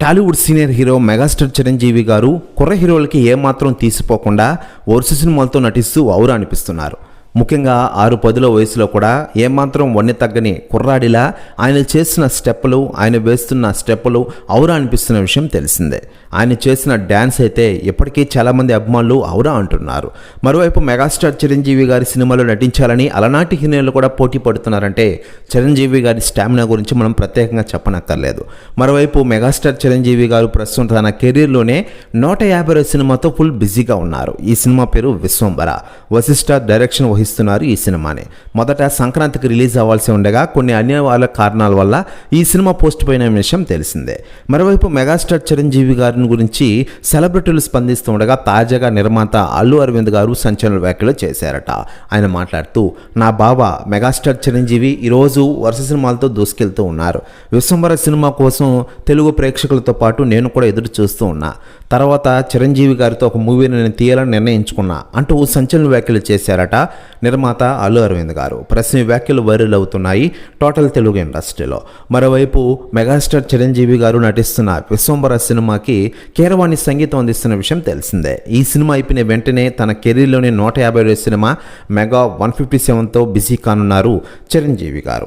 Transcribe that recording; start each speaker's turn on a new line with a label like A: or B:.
A: Tollywood senior hero megastar Chiranjeevi గారు కుర్ర హీరోలకి ఏమాత్రం తీసిపోకుండా వరుస సినిమాలతో నటిస్తూ ఔరా అనిపిస్తున్నారు ముఖ్యంగా ఆరు పదుల వయసులో కూడా ఏమాత్రం వన్నె తగ్గని కుర్రాడిలా ఆయన చేసిన స్టెప్పులు ఆయన వేస్తున్న స్టెప్పులు ఔరా అనిపిస్తున్న విషయం తెలిసిందే. ఆయన చేసిన డ్యాన్స్ అయితే ఇప్పటికీ చాలామంది అభిమానులు ఔరా అంటున్నారు. మరోవైపు మెగాస్టార్ చిరంజీవి గారి సినిమాలో నటించాలని అలనాటి హీరోలు కూడా పోటీ పడుతున్నారంటే చిరంజీవి గారి స్టామినా గురించి మనం ప్రత్యేకంగా చెప్పనక్కర్లేదు. మరోవైపు మెగాస్టార్ చిరంజీవి గారు ప్రస్తుతం తన కెరీర్లోనే నూట యాభై రెండు సినిమాతో ఫుల్ బిజీగా ఉన్నారు. ఈ సినిమా పేరు విశ్వంబర వశిష్ఠ డైరెక్షన్ వహిస్తున్నారు ఈ సినిమాని. మొదట సంక్రాంతికి రిలీజ్ అవ్వాల్సి ఉండగా కొన్ని అనివార్య కారణాల వల్ల ఈ సినిమా పోస్ట్ పోయిన విషయం తెలిసిందే. మరోవైపు మెగాస్టార్ చిరంజీవి గారిని గురించి సెలబ్రిటీలు స్పందిస్తూ ఉండగా తాజాగా నిర్మాత అల్లు అరవింద్ గారు సంచలన వ్యాఖ్యలు చేశారట. ఆయన మాట్లాడుతూ నా బావ మెగాస్టార్ చిరంజీవి ఈరోజు వరుస సినిమాలతో దూసుకెళ్తూ ఉన్నారు. విశ్వంబర సినిమా కోసం తెలుగు ప్రేక్షకులతో పాటు నేను కూడా ఎదురు చూస్తూ ఉన్నా. తర్వాత చిరంజీవి గారితో ఒక మూవీని నేను తీయాలని నిర్ణయించుకున్నా అంటూ సంచలన వ్యాఖ్యలు చేశారట నిర్మాత అల్లు అరవింద్ గారు. ప్రశ్న వ్యాఖ్యలు వైరల్ అవుతున్నాయి. టోటల్ తెలుగు ఇండస్ట్రీలో. మరోవైపు మెగాస్టార్ చిరంజీవి గారు నటిస్తున్న విశ్వంబర సినిమాకి కీరవాణి సంగీతం అందిస్తున్న విషయం తెలిసిందే. ఈ సినిమా అయిపోయిన వెంటనే తన కెరీర్లోని నూట యాభై సినిమా మెగా వన్ ఫిఫ్టీ సెవెన్తో బిజీ కానున్నారు చిరంజీవి గారు.